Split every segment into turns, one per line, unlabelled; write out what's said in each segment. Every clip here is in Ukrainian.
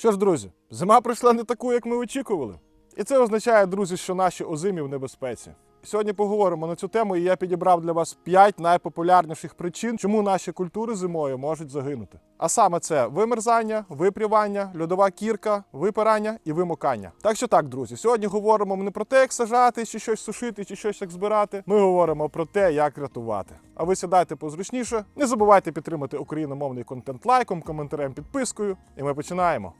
Що ж, друзі, зима прийшла не таку, як ми очікували. І це означає, друзі, що наші озимі в небезпеці. Сьогодні поговоримо на цю тему, і я підібрав для вас 5 найпопулярніших причин, чому наші культури зимою можуть загинути. А саме це вимерзання, випрівання, льодова кірка, випирання і вимокання. Так що так, друзі, сьогодні говоримо не про те, як сажати, чи щось сушити, чи щось як збирати. Ми говоримо про те, як рятувати. А ви сідайте позручніше. Не забувайте підтримати україномовний контент лайком, коментарем, підпискою. І ми починаємо.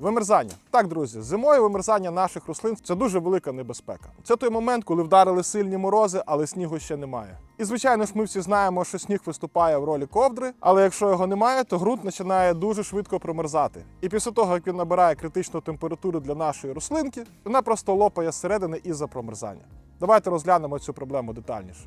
Вимерзання. Так, друзі, зимою вимерзання наших рослин це дуже велика небезпека. Це той момент, коли вдарили сильні морози, але снігу ще немає. І звичайно ж, ми всі знаємо, що сніг виступає в ролі ковдри, але якщо його немає, то ґрунт починає дуже швидко промерзати. І після того, як він набирає критичну температуру для нашої рослинки, вона просто лопає зсередини із-за промерзання. Давайте розглянемо цю проблему детальніше.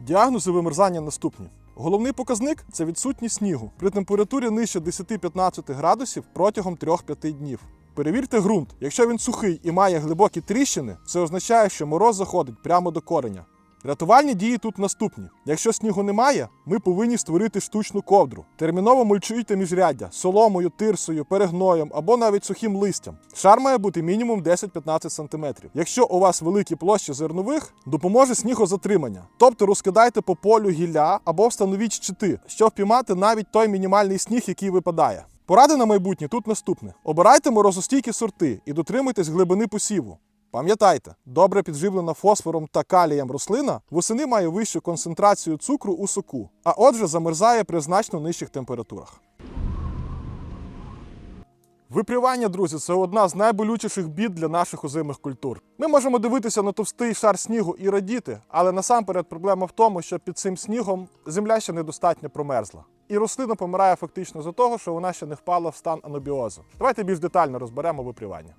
Діагнози вимерзання наступні. Головний показник це відсутність снігу при температурі нижче 10-15 градусів протягом 3-5 днів. Перевірте ґрунт. Якщо він сухий і має глибокі тріщини, це означає, що мороз заходить прямо до кореня. Рятувальні дії тут наступні: якщо снігу немає, ми повинні створити штучну ковдру. Терміново мульчуйте міжряддя соломою, тирсою, перегноєм або навіть сухим листям. Шар має бути мінімум 10-15 см. Якщо у вас великі площі зернових, допоможе снігозатримання. Тобто розкидайте по полю гілля або встановіть щити, щоб впіймати навіть той мінімальний сніг, який випадає. Поради на майбутнє тут наступне: обирайте морозостійкі сорти і дотримуйтесь глибини посіву. Пам'ятайте, добре підживлена фосфором та калієм рослина восени має вищу концентрацію цукру у соку, а отже замерзає при значно нижчих температурах. Випрівання, друзі, це одна з найболючіших бід для наших озимих культур. Ми можемо дивитися на товстий шар снігу і радіти, але насамперед проблема в тому, що під цим снігом земля ще недостатньо промерзла. І рослина помирає фактично за того, що вона ще не впала в стан анабіозу. Давайте більш детально розберемо випрівання.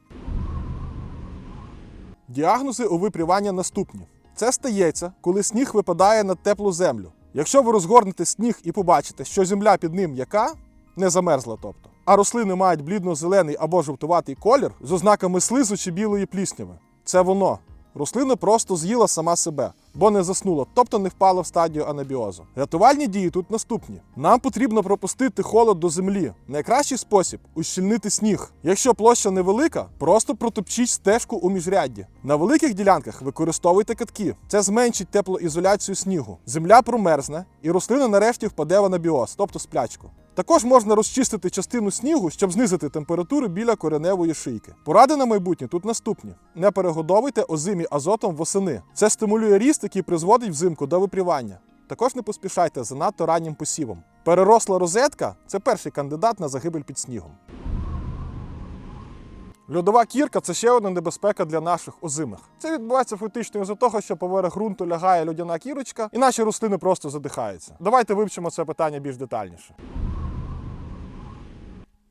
Діагнози у випрівання наступні: це стається, коли сніг випадає на теплу землю. Якщо ви розгорнете сніг і побачите, що земля під ним яка, не замерзла, тобто, а рослини мають блідно-зелений або жовтуватий колір з ознаками слизу чи білої плісняви. Це воно. Рослина просто з'їла сама себе, бо не заснула, тобто не впала в стадію анабіозу. Рятувальні дії тут наступні: нам потрібно пропустити холод до землі. Найкращий спосіб ущільнити сніг. Якщо площа невелика, просто протопчіть стежку у міжрядді. На великих ділянках використовуйте катки. Це зменшить теплоізоляцію снігу. Земля промерзне, і рослина нарешті впаде в анабіоз, тобто сплячку. Також можна розчистити частину снігу, щоб знизити температуру біля кореневої шийки. Поради на майбутнє тут наступні: не перегодовуйте озимі азотом восени. Це стимулює ріст, який призводить взимку до випрівання. Також не поспішайте за надто раннім посівом. Переросла розетка це перший кандидат на загибель під снігом. Льодова кірка це ще одна небезпека для наших озимих. Це відбувається фактично із-за того, що поверх ґрунту лягає льодяна кірочка, і наші рослини просто задихаються. Давайте вивчимо це питання більш детальніше.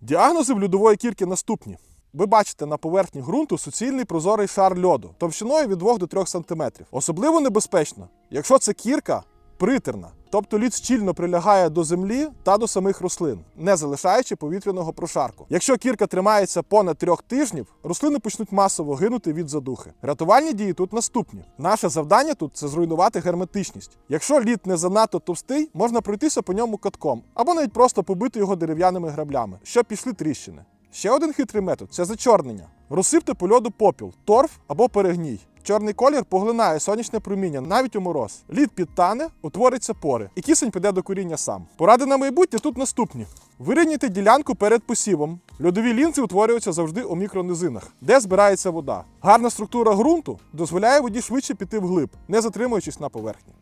Діагнози в льодової кірки наступні. Ви бачите на поверхні ґрунту суцільний прозорий шар льоду товщиною від 2 до 3 см. Особливо небезпечно, якщо це кірка притерна, тобто лід щільно прилягає до землі та до самих рослин, не залишаючи повітряного прошарку. Якщо кірка тримається понад трьох тижнів, рослини почнуть масово гинути від задухи. Рятувальні дії тут наступні. Наше завдання тут це зруйнувати герметичність. Якщо лід не занадто товстий, можна пройтися по ньому катком або навіть просто побити його дерев'яними граблями, щоб пішли тріщини. Ще один хитрий метод це зачорнення. Розсипте по льоду попіл, торф або перегній. Чорний колір поглинає сонячне проміння навіть у мороз. Лід підтане, утвориться пори, і кисень піде до коріння сам. Поради на майбутнє тут наступні: вирівняйте ділянку перед посівом. Льодові лінзи утворюються завжди у мікронизинах, де збирається вода. Гарна структура ґрунту дозволяє воді швидше піти вглиб, не затримуючись на поверхні.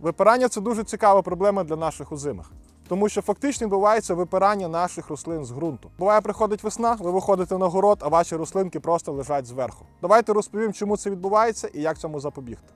Випирання це дуже цікава проблема для наших озимих. Тому що фактично відбувається випирання наших рослин з ґрунту. Буває, приходить весна, ви виходите на город, а ваші рослинки просто лежать зверху. Давайте розповім, чому це відбувається і як цьому запобігти.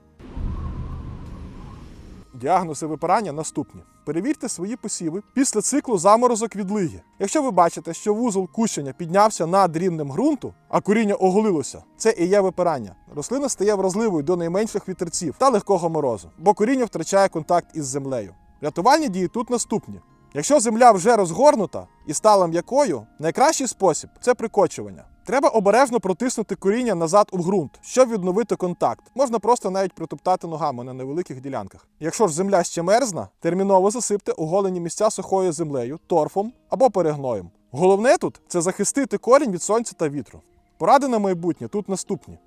Діагнози випирання наступні. Перевірте свої посіви після циклу заморозок відлиги. Якщо ви бачите, що вузол кущення піднявся над рівнем ґрунту, а коріння оголилося, це і є випирання. Рослина стає вразливою до найменших вітерців та легкого морозу, бо коріння втрачає контакт із землею. Рятувальні дії тут наступні. Якщо земля вже розгорнута і стала м'якою, найкращий спосіб це прикочування. Треба обережно протиснути коріння назад у ґрунт, щоб відновити контакт. Можна просто навіть притоптати ногами на невеликих ділянках. Якщо ж земля ще мерзна, терміново засипте оголені місця сухою землею, торфом або перегноєм. Головне тут це захистити корінь від сонця та вітру. Поради на майбутнє тут наступні.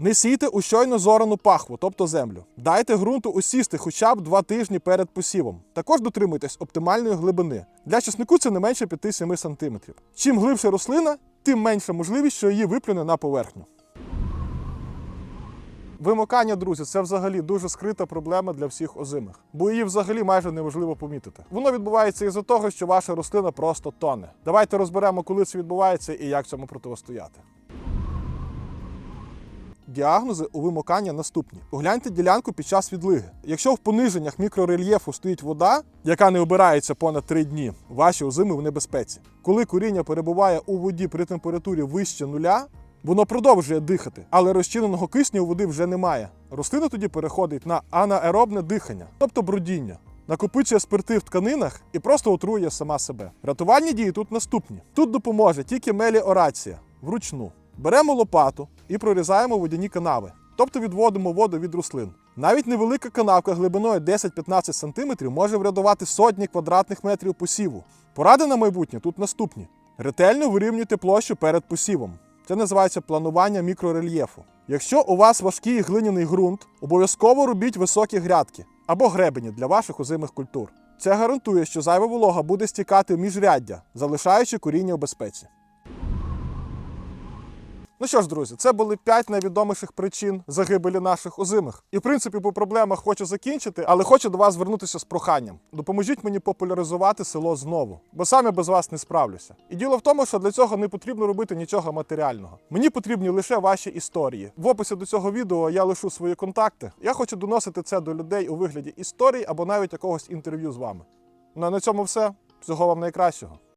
Не сійте у щойно зорану пахву, тобто землю. Дайте ґрунту усісти хоча б два тижні перед посівом. Також дотримуйтесь оптимальної глибини. Для часнику це не менше 5-7 см. Чим глибше рослина, тим менша можливість, що її виплюне на поверхню. Вимокання, друзі, це взагалі дуже скрита проблема для всіх озимих, бо її взагалі майже неможливо помітити. Воно відбувається із-за того, що ваша рослина просто тоне. Давайте розберемо, коли це відбувається і як цьому протистояти. Діагнози у вимокання наступні: огляньте ділянку під час відлиги. Якщо в пониженнях мікрорельєфу стоїть вода, яка не обирається понад 3 дні, ваші озими в небезпеці. Коли коріння перебуває у воді при температурі вище нуля, воно продовжує дихати, але розчиненого кисню у води вже немає. Рослина тоді переходить на анаеробне дихання, тобто брудіння. Накопичує спирти в тканинах і просто отрує сама себе. Рятувальні дії тут наступні: тут допоможе тільки меліорація вручну. Беремо лопату і прорізаємо водяні канави, тобто відводимо воду від рослин. Навіть невелика канавка глибиною 10-15 см може врятувати сотні квадратних метрів посіву. Поради на майбутнє тут наступні: ретельно вирівнюйте площу перед посівом. Це називається планування мікрорельєфу. Якщо у вас важкий глиняний ґрунт, обов'язково робіть високі грядки або гребені для ваших озимих культур. Це гарантує, що зайва волога буде стікати в міжряддя, залишаючи коріння у безпеці. Ну що ж, друзі, це були 5 найвідоміших причин загибелі наших озимих. І в принципі, по проблемах хочу закінчити, але хочу до вас звернутися з проханням. Допоможіть мені популяризувати село знову, бо сам я без вас не справлюся. І діло в тому, що для цього не потрібно робити нічого матеріального. Мені потрібні лише ваші історії. В описі до цього відео я лишу свої контакти. Я хочу доносити це до людей у вигляді історій або навіть якогось інтерв'ю з вами. Ну а на цьому все. Всього вам найкращого.